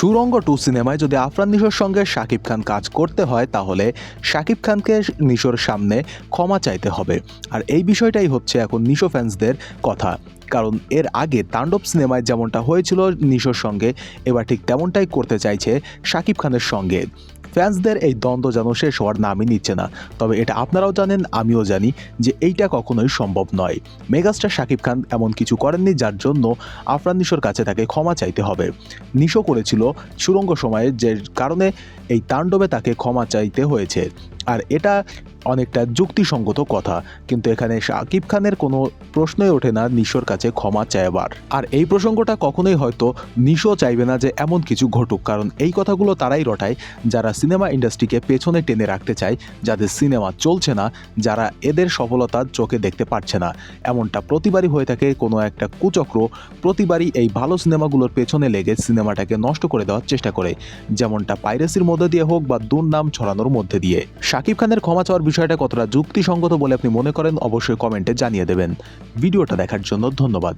সুরঙ্গ টু সিনেমায় যদি আফরান নিশোর সঙ্গে শাকিব খান কাজ করতে হয়, তাহলে শাকিব খানকে নিশোর সামনে ক্ষমা চাইতে হবে। আর এই বিষয়টাই হচ্ছে এখন নিশো ফ্যান্সদের কথা। কারণ এর আগে তাণ্ডব সিনেমায় যেমনটা হয়েছিল নিশোর সঙ্গে, এবার ঠিক তেমনটাই করতে চাইছে শাকিব খানের সঙ্গে। ফ্যান্সদের এই দ্বন্দ্ব যেন শেষ হওয়ার নামই নিচ্ছে না। তবে এটা আপনারাও জানেন, আমিও জানি যে এইটা কখনোই সম্ভব নয়। মেগাস্টার শাকিব খান এমন কিছু করেননি যার জন্য আফরান নিশোর কাছে তাকে ক্ষমা চাইতে হবে। নিশো করেছিল সুরঙ্গ সময়ে, যে কারণে এই তাণ্ডবে তাকে ক্ষমা চাইতে হয়েছে। আর এটা অনেকটা যুক্তিসঙ্গত কথা, কিন্তু এখানে শাকিব খানের কোনো প্রশ্নই ওঠে না নিশোর কাছে ক্ষমা চাইবার। আর এই প্রসঙ্গটা কখনোই হয়তো নিশো চাইবে না যে এমন কিছু ঘটুক, কারণ এই কথাগুলো তারাই রটায় যারা সিনেমা ইন্ডাস্ট্রিকে পেছনে টেনে রাখতে চায়, যাদের সিনেমা চলছে না, যারা এদের সফলতা চোখে দেখতে পারছে না। এমনটা প্রতিবারই হয়ে থাকে কোনো একটা কুচক্র, প্রতিবারই এই ভালো সিনেমাগুলোর পেছনে লেগে সিনেমাটাকে নষ্ট করে দেওয়ার চেষ্টা করে, যেমনটা পাইরেসির মধ্যে দিয়ে হোক বা দুর্নাম ছড়ানোর মধ্যে দিয়ে। শাকিব খানের ক্ষমা চাওয়ার বিষয়টা কতটা যুক্তিসঙ্গত বলে আপনি মনে করেন, অবশ্যই কমেন্টে জানিয়ে দেবেন। ভিডিওটা দেখার জন্য ধন্যবাদ।